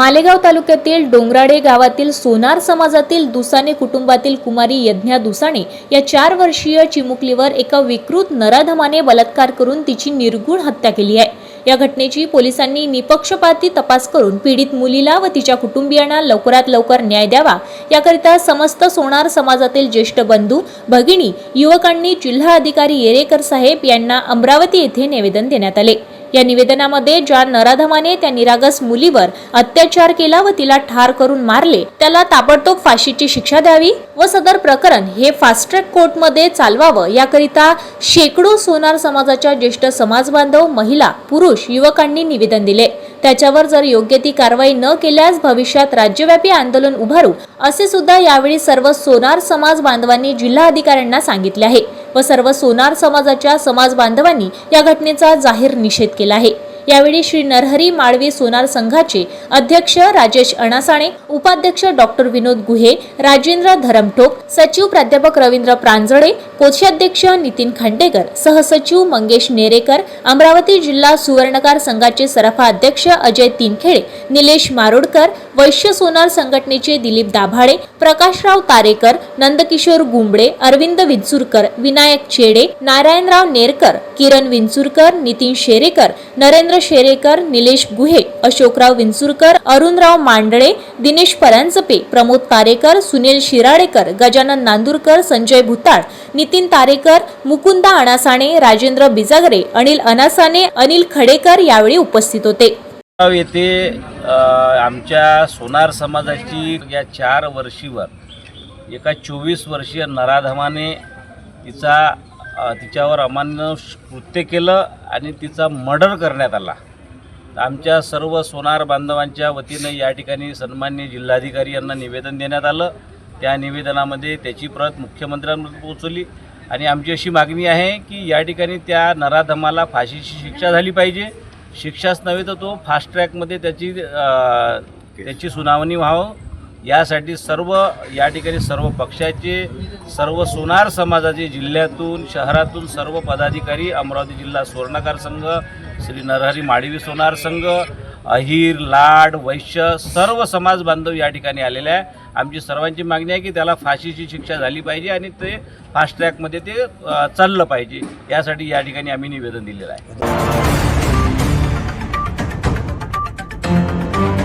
मालेगाव तालुक्यातील डोंगराडे गावातील सोनार समाजातील दुसाने कुटुंबातील कुमारी यज्ञा दुसाने या चार वर्षीय चिमुकलीवर एका विकृत नराधमाने बलात्कार करून तिची निर्गुण हत्या केली आहे. या घटनेची पोलिसांनी निपक्षपाती तपास करून पीडित मुलीला व तिच्या कुटुंबियांना लवकरात लवकर न्याय द्यावा. याकरिता समस्त सोनार समाजातील ज्येष्ठ बंधू भगिनी युवकांनी जिल्हा अधिकारी येरेकर साहेब यांना अमरावती येथे निवेदन देण्यात आले. या निवेदनामध्ये ज्या नराधमाने त्या निरागस मुलीवर अत्याचार केला व तिला ठार करून मारले त्याला ताबडतोब फाशीची शिक्षा द्यावी व सदर प्रकरण हे फास्ट ट्रॅक कोर्टमध्ये चालवावं. याकरिता शेकडो सोनार समाजाच्या ज्येष्ठ समाजबांधव महिला पुरुष युवकांनी निवेदन दिले. त्याच्यावर जर योग्य ती कारवाई न केल्यास भविष्यात राज्यव्यापी आंदोलन उभारू असे सुद्धा यावेळी सर्व सोनार समाज बांधवांनी जिल्हाधिकाऱ्यांना सांगितले आहे. व सर्व सोनार समाजाच्या समाज बांधवांनी या घटनेचा जाहीर निषेध केला आहे. यावेळी श्री नरहरी माळवी सोनार संघाचे अध्यक्ष राजेश अणासाणे उपाध्यक्ष डॉक्टर विनोद गुहे राजेंद्र धरमठोक सचिव प्राध्यापक रवींद्र प्रांजळे कोषाध्यक्ष नितीन खांडेकर सहसचिव मंगेश नेरेकर अमरावती जिल्हा सुवर्णकार संघाचे सराफा अध्यक्ष अजय तीनखेडे निलेश मारोडकर वैश्य सोनार संघटनेचे दिलीप दाभाडे प्रकाशराव तारेकर नंदकिशोर गुंबडे अरविंद विंचुरकर विनायक चेडे नारायणराव नेरकर किरण विंचुरकर नितीन शेरेकर नरेंद्र शेरेकर निलेश गुहे अशोकराव विंचुरकर अरुणराव मांडळे दिनेश परांजपे प्रमोद तारेकर सुनील शिराळेकर गजानन नांदूरकर संजय भुताळ नितीन तारेकर मुकुंदा अनासाने राजेंद्र बिजागरे अनिल अनासाने अनिल खडेकर यावेळी उपस्थित होते. येथे आमच्या सोनार समाजाची या चार वर्षीवर एका चोवीस वर्षीय नराधमाने तिचा तिच्यावर अमान्य कृत्य केलं आणि तिचा मर्डर करण्यात आला. आमच्या सर्व सोनार बांधवांच्या वतीनं या ठिकाणी सन्मान्य जिल्हाधिकारी यांना निवेदन देण्यात आलं. त्या निवेदनामध्ये त्याची प्रत मुख्यमंत्र्यांपर्यंत पोहोचवली. आणि आमची अशी मागणी आहे की या ठिकाणी त्या नराधमाला फाशीची शिक्षा झाली पाहिजे. शिक्षाच नव्हे तर तो फास्ट ट्रॅकमध्ये त्याची त्याची सुनावणी व्हावं. यासाठी सर्व या ठिकाणी सर्व पक्षाचे सर्व सोनार समाजाचे जिल्ह्यातून शहरातून सर्व पदाधिकारी अमरावती जिल्हा सुवर्णकार संघ श्री नरहरी माडवी सोनार संघ अहिर लाड वैश्य सर्व समाज बांधव या ठिकाणी आलेले आहे. आमची सर्वांची मागणी आहे की त्याला फाशीची शिक्षा झाली पाहिजे आणि ते फास्ट ट्रॅकमध्ये ते चाललं पाहिजे. यासाठी या ठिकाणी आम्ही निवेदन दिलेलं आहे.